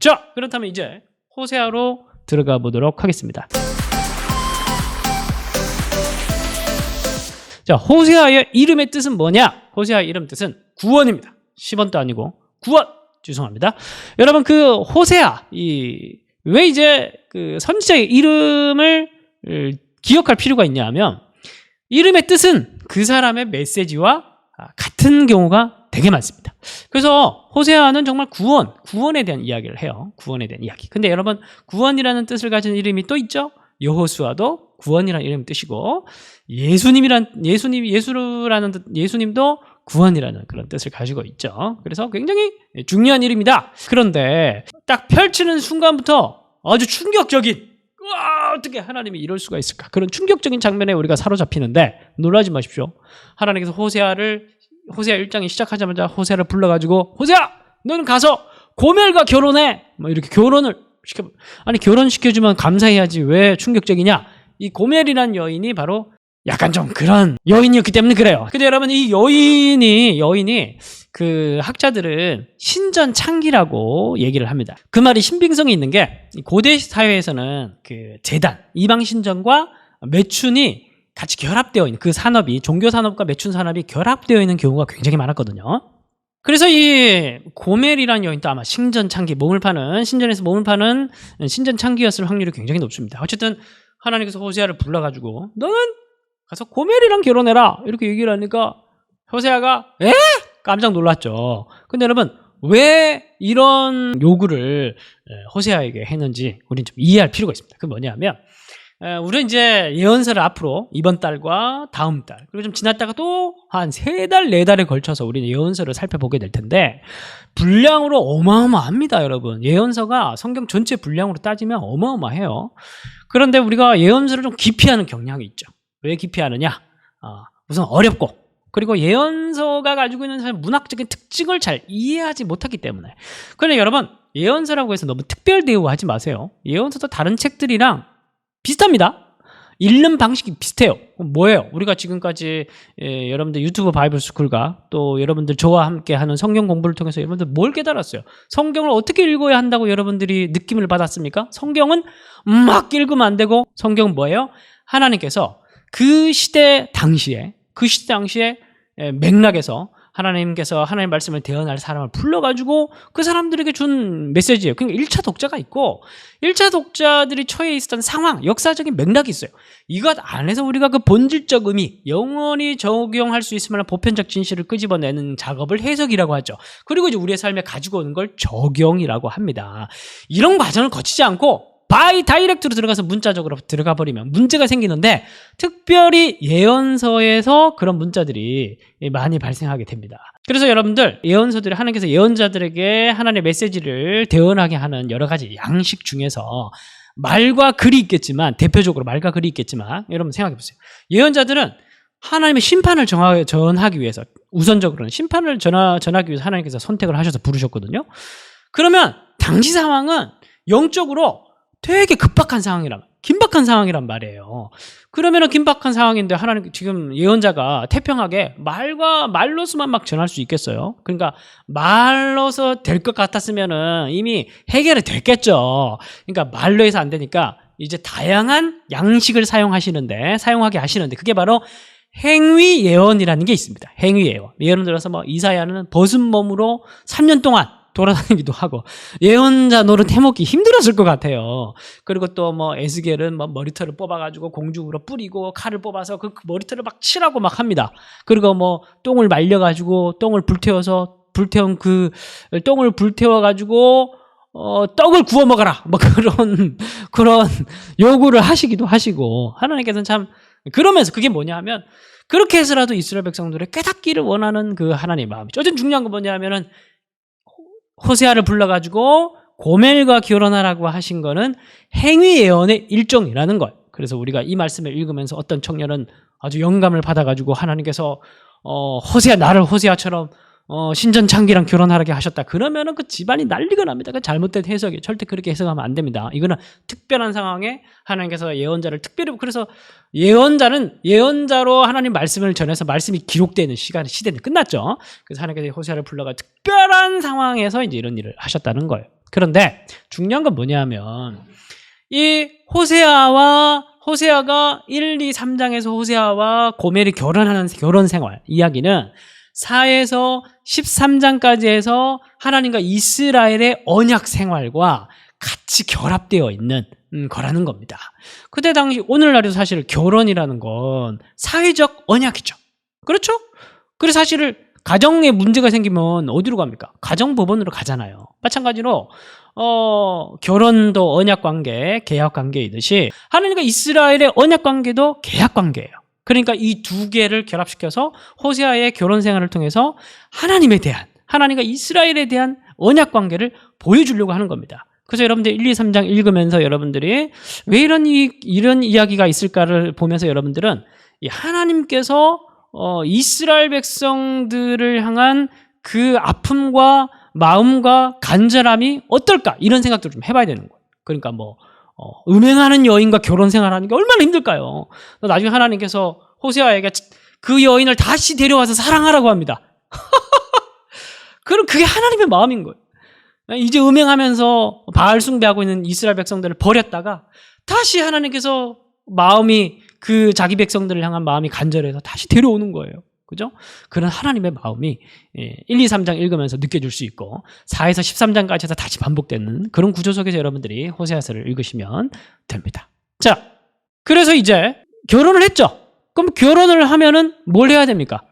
자, 그렇다면 이제 호세아로 들어가 보도록 하겠습니다. 자, 호세아의 이름의 뜻은 뭐냐? 호세아 이름 뜻은 구원입니다. 10원도 아니고 구원. 죄송합니다. 여러분 그 호세아 이 왜 이제 그 선지자의 이름을 어, 기억할 필요가 있냐면 이름의 뜻은 그 사람의 메시지와 아, 같은 경우가 되게 많습니다. 그래서 호세아는 정말 구원, 구원에 대한 이야기를 해요. 구원에 대한 이야기. 근데 여러분 구원이라는 뜻을 가진 이름이 또 있죠. 여호수아도 구원이라는 이름 뜻이고 예수님이란 예수님 예수라는 뜻 예수님도 구원이라는 그런 뜻을 가지고 있죠. 그래서 굉장히 중요한 이름이다. 그런데 딱 펼치는 순간부터 아주 충격적인 와 어떻게 하나님이 이럴 수가 있을까? 그런 충격적인 장면에 우리가 사로잡히는데 놀라지 마십시오. 하나님께서 호세아를 호세아 1장이 시작하자마자 호세아를 불러가지고 호세아 너는 가서 고멜과 결혼해. 뭐 이렇게 결혼을 시켜 아니 결혼 시켜주면 감사해야지 왜 충격적이냐? 이 고멜이란 여인이 바로 약간 좀 그런 여인이었기 때문에 그래요. 근데 여러분 이 여인이 여인이 그 학자들은 신전 창기라고 얘기를 합니다. 그 말이 신빙성이 있는 게 고대 사회에서는 그 재단 이방 신전과 매춘이 같이 결합되어 있는 그 산업이 종교 산업과 매춘 산업이 결합되어 있는 경우가 굉장히 많았거든요. 그래서 이 고멜이라는 여인도 아마 신전 창기 몸을 파는 신전에서 몸을 파는 신전 창기였을 확률이 굉장히 높습니다. 어쨌든 하나님께서 호세아를 불러가지고 너는 가서 고멜이랑 결혼해라 이렇게 얘기를 하니까 호세아가 에? 깜짝 놀랐죠. 근데 여러분 왜 이런 요구를 호세아에게 했는지 우리는 좀 이해할 필요가 있습니다. 그 뭐냐면 우리는 이제 예언서를 앞으로 이번 달과 다음 달 그리고 좀 지났다가 또 한 세 달, 네 달에 걸쳐서 우리는 예언서를 살펴보게 될 텐데 분량으로 어마어마합니다, 여러분. 예언서가 성경 전체 분량으로 따지면 어마어마해요. 그런데 우리가 예언서를 좀 기피하는 경향이 있죠. 왜 기피하느냐? 어, 우선 어렵고 그리고 예언서가 가지고 있는 문학적인 특징을 잘 이해하지 못하기 때문에. 그런데 여러분 예언서라고 해서 너무 특별 대우하지 마세요. 예언서도 다른 책들이랑 비슷합니다. 읽는 방식이 비슷해요. 뭐예요? 우리가 지금까지 예, 여러분들 유튜브 바이블 스쿨과 또 여러분들 저와 함께 하는 성경 공부를 통해서 여러분들 뭘 깨달았어요? 성경을 어떻게 읽어야 한다고 여러분들이 느낌을 받았습니까? 성경은 막 읽으면 안 되고 성경은 뭐예요? 하나님께서 그 시대 당시에 그 시대 당시에 맥락에서 하나님께서 하나님 말씀을 대언할 사람을 불러가지고 그 사람들에게 준 메시지예요. 그러니까 1차 독자가 있고 1차 독자들이 처해 있었던 상황, 역사적인 맥락이 있어요. 이것 안에서 우리가 그 본질적 의미, 영원히 적용할 수 있을 만한 보편적 진실을 끄집어내는 작업을 해석이라고 하죠. 그리고 이제 우리의 삶에 가지고 오는 걸 적용이라고 합니다. 이런 과정을 거치지 않고 바이 다이렉트로 들어가서 문자적으로 들어가 버리면 문제가 생기는데 특별히 예언서에서 그런 문자들이 많이 발생하게 됩니다. 그래서 여러분들 예언서들이 하나님께서 예언자들에게 하나님의 메시지를 대언하게 하는 여러 가지 양식 중에서 말과 글이 있겠지만 대표적으로 말과 글이 있겠지만 여러분 생각해 보세요. 예언자들은 하나님의 심판을 정하, 전하기 위해서 우선적으로는 심판을 전하, 전하기 위해서 하나님께서 선택을 하셔서 부르셨거든요. 그러면 당시 상황은 영적으로 되게 급박한 상황이란 긴박한 상황이란 말이에요. 그러면은 긴박한 상황인데 하나님 지금 예언자가 태평하게 말과 말로서만 막 전할 수 있겠어요? 그러니까 말로서 될 것 같았으면은 이미 해결이 됐겠죠. 그러니까 말로 해서 안 되니까 이제 다양한 양식을 사용하시는데 사용하게 하시는데 그게 바로 행위 예언이라는 게 있습니다. 행위 예언. 예를 들어서 뭐 이사야는 벗은 몸으로 3년 동안 돌아다니기도 하고 예언자 노릇 해먹기 힘들었을 것 같아요. 그리고 또 뭐 에스겔은 뭐 머리털을 뽑아가지고 공중으로 뿌리고 칼을 뽑아서 그 머리털을 막 칠하고 막 합니다. 그리고 뭐 똥을 말려가지고 똥을 불태워서 불태운 그 똥을 불태워가지고 어, 떡을 구워 먹어라. 뭐 그런 그런 요구를 하시기도 하시고 하나님께서는 참 그러면서 그게 뭐냐 하면 그렇게 해서라도 이스라엘 백성들의 깨닫기를 원하는 그 하나님의 마음이죠. 어쨌든 중요한 건 뭐냐 하면은 호세아를 불러가지고 고멜과 결혼하라고 하신 거는 행위 예언의 일종이라는 것. 그래서 우리가 이 말씀을 읽으면서 어떤 청년은 아주 영감을 받아가지고 하나님께서 어, 호세아 나를 호세아처럼 어, 신전 창기랑 결혼하게 하셨다. 그러면은 그 집안이 난리가 납니다. 그 잘못된 해석이 절대 그렇게 해석하면 안 됩니다. 이거는 특별한 상황에 하나님께서 예언자를 특별히 그래서 예언자는 예언자로 하나님 말씀을 전해서 말씀이 기록되는 시간 시대는 끝났죠. 그래서 하나님께서 호세아를 불러가 특별한 상황에서 이제 이런 일을 하셨다는 거예요. 그런데 중요한 건 뭐냐면 이 호세아와 호세아가 1, 2, 3장에서 호세아와 고멜이 결혼하는 결혼 생활 이야기는 4에서 13장까지 해서 하나님과 이스라엘의 언약 생활과 같이 결합되어 있는 음, 거라는 겁니다. 그때 당시 오늘날에도 사실 결혼이라는 건 사회적 언약이죠. 그렇죠? 그래서 사실 가정에 문제가 생기면 어디로 갑니까? 가정법원으로 가잖아요. 마찬가지로 어, 결혼도 언약 관계, 계약 관계이듯이 하나님과 이스라엘의 언약 관계도 계약 관계예요. 그러니까 이 두 개를 결합시켜서 호세아의 결혼 생활을 통해서 하나님에 대한 하나님과 이스라엘에 대한 언약 관계를 보여주려고 하는 겁니다. 그래서 여러분들 1, 2, 3장 읽으면서 여러분들이 왜 이런 이, 이런 이야기가 있을까를 보면서 여러분들은 이 하나님께서 어, 이스라엘 백성들을 향한 그 아픔과 마음과 간절함이 어떨까 이런 생각도 좀 해봐야 되는 거예요. 그러니까 뭐 어, 음행하는 여인과 결혼 생활하는 게 얼마나 힘들까요? 나중에 하나님께서 호세아에게 그 여인을 다시 데려와서 사랑하라고 합니다. 그럼 그게 하나님의 마음인 거예요. 이제 음행하면서 바알 숭배하고 있는 이스라엘 백성들을 버렸다가 다시 하나님께서 마음이 그 자기 백성들을 향한 마음이 간절해서 다시 데려오는 거예요. 그죠? 그런 하나님의 마음이 1, 2, 3장 읽으면서 느껴질 수 있고 4에서 13장까지 해서 다시 반복되는 그런 구조 속에서 여러분들이 호세아서를 읽으시면 됩니다. 자, 그래서 이제 결혼을 했죠. 그럼 결혼을 하면은 뭘 해야 됩니까?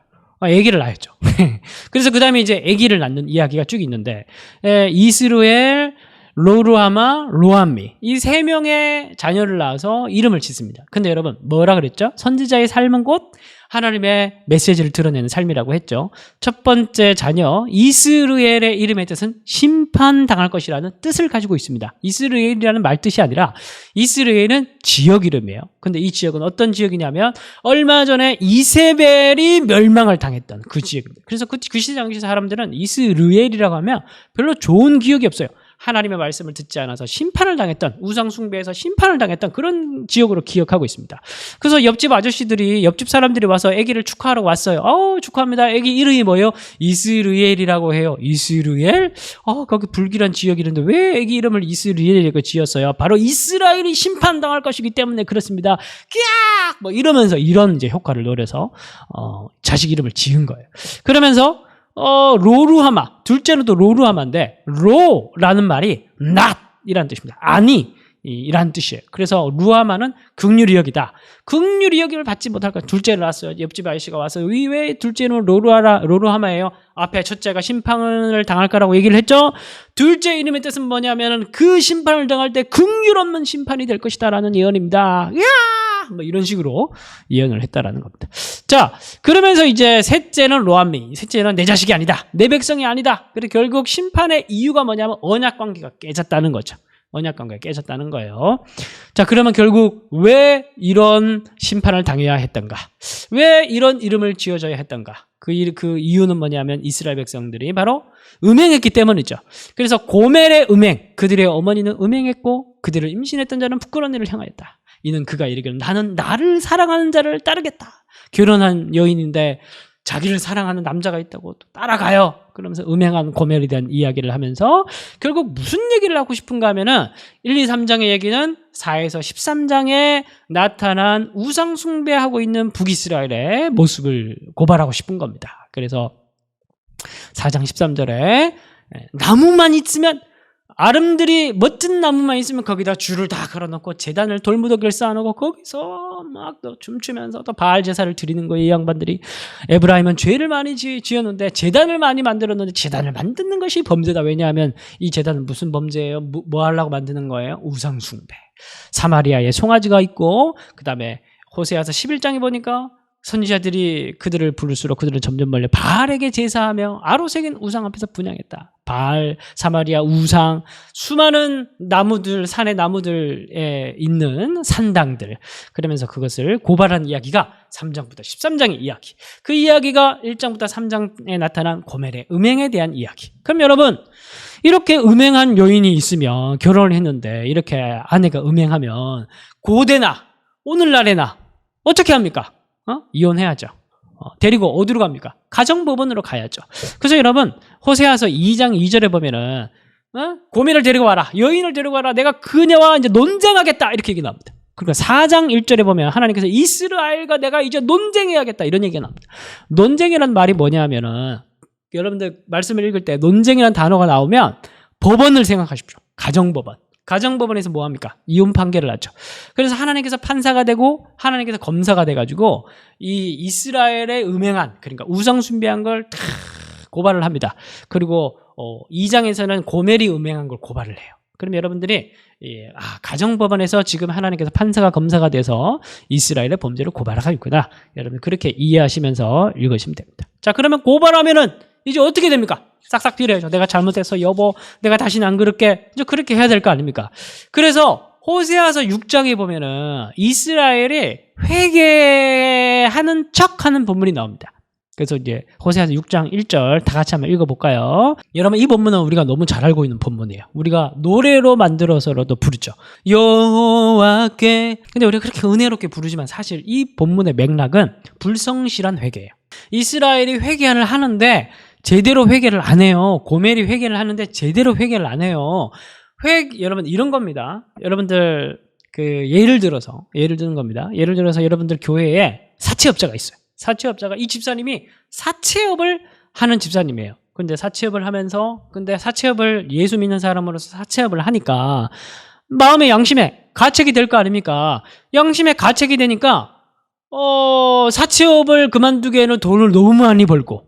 아, 아기를 낳았죠. 그래서 그 다음에 이제 아기를 낳는 이야기가 쭉 있는데 에, 이스루엘, 로루하마, 로암미 이 세 명의 자녀를 낳아서 이름을 짓습니다. 근데 여러분 뭐라 그랬죠? 선지자의 삶은 곧 하나님의 메시지를 드러내는 삶이라고 했죠. 첫 번째 자녀 이스루엘의 이름의 뜻은 심판당할 것이라는 뜻을 가지고 있습니다. 이스루엘이라는 말 뜻이 아니라 이스루엘은 지역 이름이에요. 근데 이 지역은 어떤 지역이냐면 얼마 전에 이세벨이 멸망을 당했던 그 지역입니다. 그래서 그, 그 시대 당시 사람들은 이스루엘이라고 하면 별로 좋은 기억이 없어요. 하나님의 말씀을 듣지 않아서 심판을 당했던 우상 숭배에서 심판을 당했던 그런 지역으로 기억하고 있습니다. 그래서 옆집 아저씨들이 옆집 사람들이 와서 아기를 축하하러 왔어요. 어 축하합니다. 아기 이름이 뭐예요? 이스루엘이라고 해요. 이스루엘? 어 거기 불길한 지역이런데 왜 아기 이름을 이스루엘이라고 지었어요? 바로 이스라엘이 심판당할 것이기 때문에 그렇습니다. 끼악! 뭐 이러면서 이런 이제 효과를 노려서 어, 자식 이름을 지은 거예요. 그러면서 어, 로루하마. 둘째는 또 로루하마인데, 로라는 말이 not 이라는 뜻입니다. 아니. 이란 뜻이에요. 그래서 루하마는 극률이 여기다. 극률이 여기를 받지 못할까? 둘째를 낳았어요. 옆집 아저씨가 와서 왜 둘째는 로루하라 로루하마예요? 앞에 첫째가 심판을 당할 거라고 얘기를 했죠. 둘째 이름의 뜻은 뭐냐면은 그 심판을 당할 때 극률 없는 심판이 될 것이다라는 예언입니다. 야! 뭐 이런 식으로 예언을 했다라는 겁니다. 자, 그러면서 이제 셋째는 로암미. 셋째는 내 자식이 아니다. 내 백성이 아니다. 그리고 결국 심판의 이유가 뭐냐면 언약 관계가 깨졌다는 거죠. 언약 관계가 깨졌다는 거예요. 자, 그러면 결국 왜 이런 심판을 당해야 했던가? 왜 이런 이름을 지어줘야 했던가? 그, 그 이유는 뭐냐면 이스라엘 백성들이 바로 음행했기 때문이죠. 그래서 고멜의 음행, 그들의 어머니는 음행했고 그들을 임신했던 자는 부끄러운 일을 향하였다. 이는 그가 이르기를 나는 나를 사랑하는 자를 따르겠다. 결혼한 여인인데 자기를 사랑하는 남자가 있다고 또 따라가요. 그러면서 음행한 고멜에 대한 이야기를 하면서 결국 무슨 얘기를 하고 싶은가 하면은 1, 2, 3장의 얘기는 4에서 13장에 나타난 우상숭배하고 있는 북이스라엘의 모습을 고발하고 싶은 겁니다. 그래서 4장 13절에 나무만 있으면 아름들이 멋진 나무만 있으면 거기다 줄을 다 걸어놓고 재단을 돌무더기를 쌓아놓고 거기서 막 또 춤추면서 또 바알 제사를 드리는 거예요 이 양반들이. 에브라임은 죄를 많이 지, 지었는데 재단을 많이 만들었는데 재단을 만드는 것이 범죄다. 왜냐하면 이 재단은 무슨 범죄예요? 뭐, 뭐 하려고 만드는 거예요? 우상 숭배. 사마리아에 송아지가 있고 그 다음에 호세아서 11장에 보니까 선지자들이 그들을 부를수록 그들은 점점 멀리 바알에게 제사하며 아로색인 우상 앞에서 분양했다. 바알, 사마리아, 우상, 수많은 나무들, 산의 나무들에 있는 산당들. 그러면서 그것을 고발한 이야기가 3장부터 13장의 이야기. 그 이야기가 1장부터 3장에 나타난 고멜의 음행에 대한 이야기. 그럼 여러분, 이렇게 음행한 여인이 있으면 결혼을 했는데 이렇게 아내가 음행하면 고대나 오늘날에나 어떻게 합니까? 어? 이혼해야죠. 어, 데리고 어디로 갑니까? 가정법원으로 가야죠. 그래서 여러분 호세아서 2장 2절에 보면은 어? 고민을 데리고 와라. 여인을 데리고 와라. 내가 그녀와 이제 논쟁하겠다. 이렇게 얘기 나옵니다. 그러니까 4장 1절에 보면 하나님께서 이스라엘과 내가 이제 논쟁해야겠다. 이런 얘기가 나옵니다. 논쟁이란 말이 뭐냐면은 여러분들 말씀을 읽을 때 논쟁이라는 단어가 나오면 법원을 생각하십시오. 가정법원. 가정법원에서 뭐 합니까? 이혼 판결을 하죠. 그래서 하나님께서 판사가 되고 하나님께서 검사가 돼 가지고 이 이스라엘의 음행한 그러니까 우상 숭배한 걸 다 고발을 합니다. 그리고 어 2장에서는 고멜이 음행한 걸 고발을 해요. 그럼 여러분들이 예, 아, 가정법원에서 지금 하나님께서 판사가 검사가 돼서 이스라엘의 범죄를 고발하고 있구나. 여러분 그렇게 이해하시면서 읽으시면 됩니다. 자, 그러면 고발하면은 이제 어떻게 됩니까? 싹싹 빌어야죠. 내가 잘못했어, 여보. 내가 다시는 안 그럴게. 이제 그렇게 해야 될 거 아닙니까? 그래서 호세아서 6장에 보면은 이스라엘이 회개하는 척하는 본문이 나옵니다. 그래서 이제 호세아서 6장 1절 다 같이 한번 읽어볼까요? 여러분 이 본문은 우리가 너무 잘 알고 있는 본문이에요. 우리가 노래로 만들어서라도 부르죠. 여호와께. 근데 우리가 그렇게 은혜롭게 부르지만 사실 이 본문의 맥락은 불성실한 회개예요. 이스라엘이 회개를 하는데 제대로 회개를 안 해요. 고멜이 회개를 하는데 제대로 회개를 안 해요. 회 여러분 이런 겁니다. 여러분들 그 예를 들어서 예를 드는 겁니다. 예를 들어서 여러분들 교회에 사채업자가 있어요. 사채업자가 이 집사님이 사채업을 하는 집사님이에요. 근데 사채업을 하면서 근데 사채업을 예수 믿는 사람으로서 사채업을 하니까 마음의 양심에 가책이 될 거 아닙니까? 양심에 가책이 되니까 어 사채업을 그만두기에는 돈을 너무 많이 벌고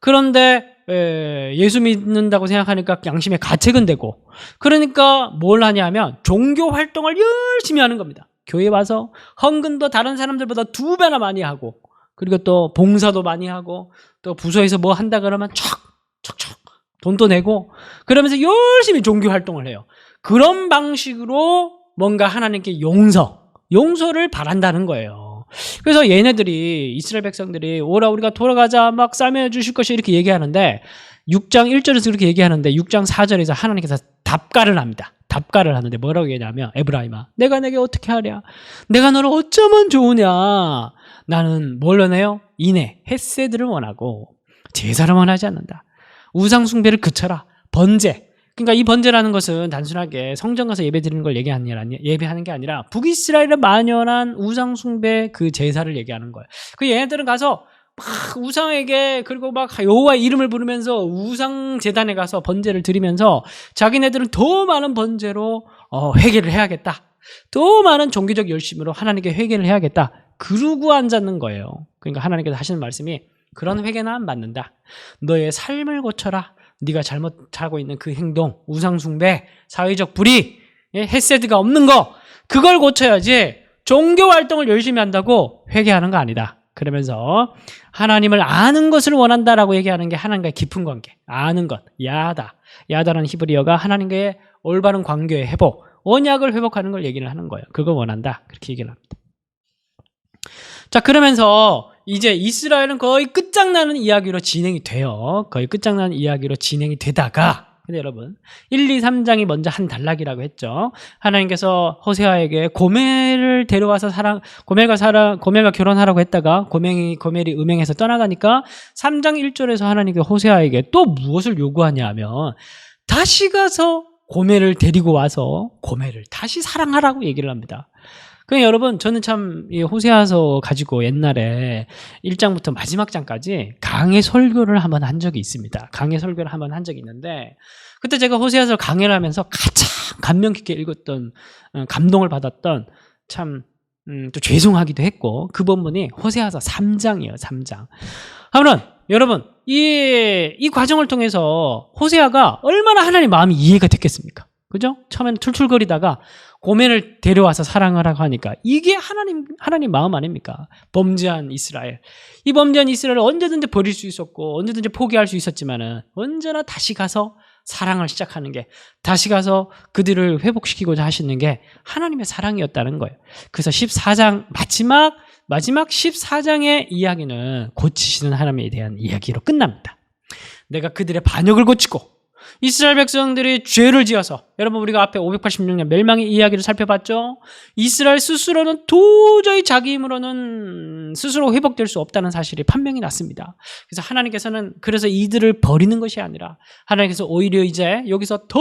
그런데 에, 예수 믿는다고 생각하니까 양심에 가책은 되고 그러니까 뭘 하냐면 종교 활동을 열심히 하는 겁니다. 교회 와서 헌금도 다른 사람들보다 두 배나 많이 하고 그리고 또 봉사도 많이 하고 또 부서에서 뭐 한다 그러면 척척척 돈도 내고 그러면서 열심히 종교 활동을 해요. 그런 방식으로 뭔가 하나님께 용서, 용서를 바란다는 거예요. 그래서 얘네들이 이스라엘 백성들이 오라 우리가 돌아가자 막 싸매 주실 것이 이렇게 얘기하는데 6장 1절에서 그렇게 얘기하는데 6장 4절에서 하나님께서 답가를 합니다. 답가를 하는데 뭐라고 얘기하냐면 에브라임아 내가 내게 어떻게 하랴 내가 너를 어쩌면 좋으냐 나는 뭘 원해요? 인해 햇세들을 원하고 제사를 원하지 않는다. 우상 숭배를 그쳐라. 번제. 그러니까 이 번제라는 것은 단순하게 성전 가서 예배 드리는 걸 얘기하는 게 아니 예배하는 게 아니라 북이스라엘의 만연한 우상 숭배 그 제사를 얘기하는 거예요. 그 얘네들은 가서 막 우상에게 그리고 막 여호와의 이름을 부르면서 우상 재단에 가서 번제를 드리면서 자기네들은 더 많은 번제로 어, 회개를 해야겠다. 더 많은 종교적 열심으로 하나님께 회개를 해야겠다. 그러고 앉았는 거예요. 그러니까 하나님께서 하시는 말씀이 그런 회개는 안 받는다. 너의 삶을 고쳐라. 네가 잘못하고 있는 그 행동, 우상숭배, 사회적 불의, 예, 헤세드가 없는 거 그걸 고쳐야지 종교 활동을 열심히 한다고 회개하는 거 아니다. 그러면서 하나님을 아는 것을 원한다라고 얘기하는 게 하나님과의 깊은 관계, 아는 것, 야다. 야다라는 히브리어가 하나님과의 올바른 관계의 회복, 언약을 회복하는 걸 얘기를 하는 거예요. 그걸 원한다. 그렇게 얘기를 합니다. 자, 그러면서 이제 이스라엘은 거의 끝장나는 이야기로 진행이 돼요. 거의 끝장나는 이야기로 진행이 되다가 근데 여러분 1, 2, 3장이 먼저 한 단락이라고 했죠. 하나님께서 호세아에게 고멜을 데려와서 사랑 고멜과 사랑 고멜과 결혼하라고 했다가 고멜이 고멜이 음행해서 떠나가니까 3장 1절에서 하나님께 호세아에게 또 무엇을 요구하냐 하면 다시 가서 고멜을 데리고 와서 고멜을 다시 사랑하라고 얘기를 합니다. 그 여러분 저는 참이 호세아서 가지고 옛날에 1장부터 마지막 장까지 강의 설교를 한번 한 적이 있습니다. 강의 설교를 한번 한 적이 있는데 그때 제가 호세아서 강의를 하면서 가장 감명 깊게 읽었던 어, 감동을 받았던 참 음, 또 죄송하기도 했고 그 본문이 호세아서 3장이에요. 3장. 아무튼 여러분 이, 이 과정을 통해서 호세아가 얼마나 하나님 마음이 이해가 됐겠습니까? 그죠? 처음에는 툴툴거리다가 고멜을 데려와서 사랑하라고 하니까 이게 하나님 하나님 마음 아닙니까? 범죄한 이스라엘. 이 범죄한 이스라엘을 언제든지 버릴 수 있었고 언제든지 포기할 수 있었지만은 언제나 다시 가서 사랑을 시작하는 게 다시 가서 그들을 회복시키고자 하시는 게 하나님의 사랑이었다는 거예요. 그래서 14장 마지막 마지막 14장의 이야기는 고치시는 하나님에 대한 이야기로 끝납니다. 내가 그들의 반역을 고치고 이스라엘 백성들이 죄를 지어서 여러분 우리가 앞에 586년 멸망의 이야기를 살펴봤죠. 이스라엘 스스로는 도저히 자기 힘으로는 스스로 회복될 수 없다는 사실이 판명이 났습니다. 그래서 하나님께서는 그래서 이들을 버리는 것이 아니라 하나님께서 오히려 이제 여기서 더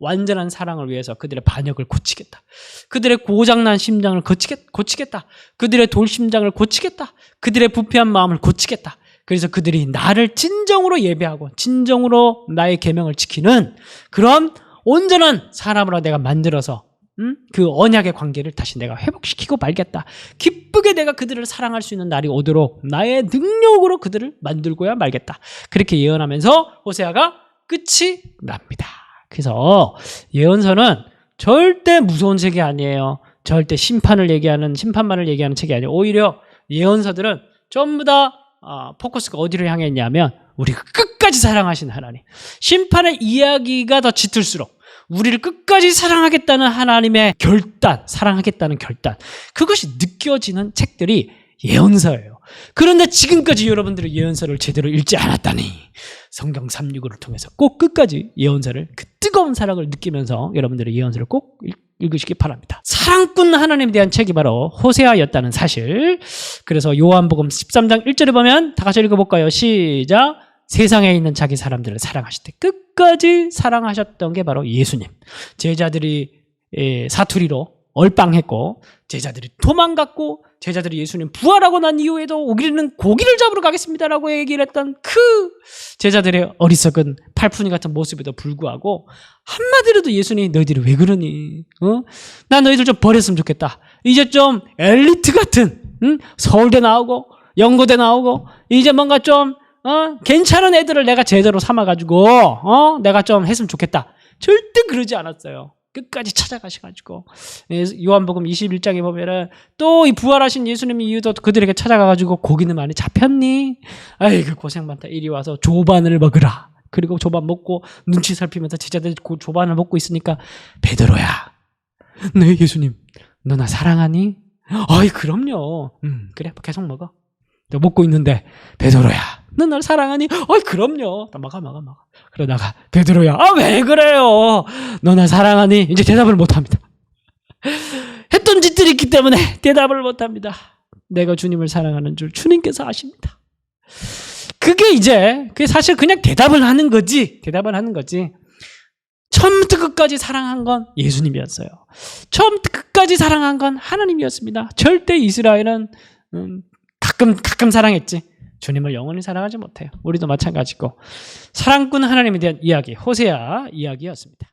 완전한 사랑을 위해서 그들의 반역을 고치겠다. 그들의 고장난 심장을 고치겠, 고치겠다. 그들의 돌심장을 고치겠다. 그들의 부패한 마음을 고치겠다. 그래서 그들이 나를 진정으로 예배하고 진정으로 나의 계명을 지키는 그런 온전한 사람으로 내가 만들어서 음? 그 언약의 관계를 다시 내가 회복시키고 말겠다. 기쁘게 내가 그들을 사랑할 수 있는 날이 오도록 나의 능력으로 그들을 만들고야 말겠다. 그렇게 예언하면서 호세아가 끝이 납니다. 그래서 예언서는 절대 무서운 책이 아니에요. 절대 심판을 얘기하는 심판만을 얘기하는 책이 아니에요. 오히려 예언서들은 전부 다 아, 포커스가 어디를 향해 있냐면 우리가 끝까지 사랑하신 하나님. 심판의 이야기가 더 짙을수록 우리를 끝까지 사랑하겠다는 하나님의 결단, 사랑하겠다는 결단. 그것이 느껴지는 책들이 예언서예요. 그런데 지금까지 여러분들이 예언서를 제대로 읽지 않았다니 성경 365를 통해서 꼭 끝까지 예언서를 그 뜨거운 사랑을 느끼면서 여러분들의 예언서를 꼭 읽, 읽으시기 바랍니다. 사랑꾼 하나님에 대한 책이 바로 호세아였다는 사실. 그래서 요한복음 13장 1절에 보면 다 같이 읽어볼까요? 시작. 세상에 있는 자기 사람들을 사랑하실 때 끝까지 사랑하셨던 게 바로 예수님. 제자들이 예, 사투리로 얼빵했고 제자들이 도망갔고 제자들이 예수님 부활하고 난 이후에도 우리는 고기를 잡으러 가겠습니다라고 얘기를 했던 그 제자들의 어리석은 팔푼이 같은 모습에도 불구하고 한마디로도 예수님이 너희들이 왜 그러니? 어? 나 너희들 좀 버렸으면 좋겠다. 이제 좀 엘리트 같은 응? 서울대 나오고 연고대 나오고 이제 뭔가 좀 어? 괜찮은 애들을 내가 제자로 삼아가지고 어? 내가 좀 했으면 좋겠다. 절대 그러지 않았어요. 끝까지 찾아가셔가지고. 예, 요한복음 21장에 보면은 또 이 부활하신 예수님이 이유도 그들에게 찾아가가지고 고기는 많이 잡혔니? 아이고 고생 많다. 이리 와서 조반을 먹으라. 그리고 조반 먹고 눈치 살피면서 제자들이 그 조반을 먹고 있으니까 베드로야 네 예수님 너 나 사랑하니? 아이 그럼요. 음 그래 계속 먹어. 너 먹고 있는데 베드로야 너 나를 사랑하니? 아이 그럼요. 나 먹어 먹어 먹어 그러다가 베드로야. 아 왜 그래요? 너나 사랑하니? 이제 대답을 못합니다. 했던 짓들이 있기 때문에 대답을 못합니다. 내가 주님을 사랑하는 줄 주님께서 아십니다. 그게 이제 그게 사실 그냥 대답을 하는 거지. 대답을 하는 거지. 처음부터 끝까지 사랑한 건 예수님이었어요. 처음부터 끝까지 사랑한 건 하나님이었습니다. 절대 이스라엘은 음, 가끔 가끔 사랑했지 주님을 영원히 사랑하지 못해요. 우리도 마찬가지고. 사랑꾼 하나님에 대한 이야기 호세아 이야기였습니다